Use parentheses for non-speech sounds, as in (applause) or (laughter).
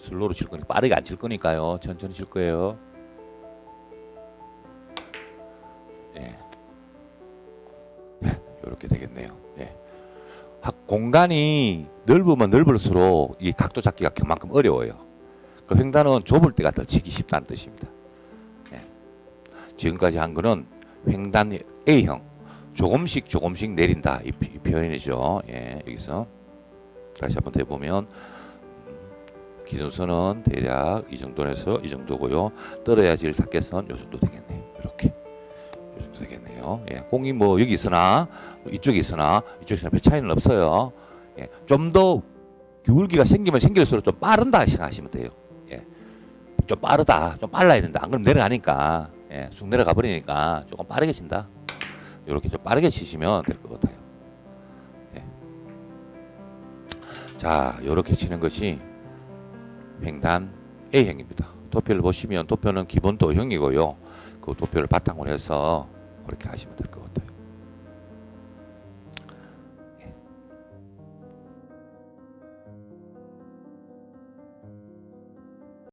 슬로우로 칠 거니까 빠르게 안 칠 거니까요. 천천히 칠 거예요. 예. (laughs) 이렇게 되겠네요. 예. 학- 공간이 넓으면 넓을수록 이 각도 잡기가 그만큼 어려워요. 그 횡단은 좁을 때가 더 치기 쉽다는 뜻입니다. 예. 지금까지 한 거는 횡단 A형 조금씩 조금씩 내린다 이, 표현이죠. 예, 여기서 다시 한번 더 보면 음, 기준선은 대략 이 정도에서 이 정도고요. 떨어야 질 탁계선 요 정도 되겠네요. 이렇게 요 정도 되겠네요. 예, 공이 뭐 여기 있으나 이쪽에 있으나 이쪽에 있으나 별 차이는 없어요. 예, 좀 더 기울기가 생기면 생길수록 좀 빠른다 생각하시면 돼요. 예, 좀 빠르다, 좀 빨라야 된다. 안 그러면 내려가니까 예, 쑥 내려가 버리니까 조금 빠르게 친다. 이렇게 좀 빠르게 치시면 될 것 같아요. 예. 자, 이렇게 치는 것이 횡단 A형입니다. 도표를 보시면 도표는 기본 도형이고요. 그 도표를 바탕으로 해서 그렇게 하시면 될 것 같아요.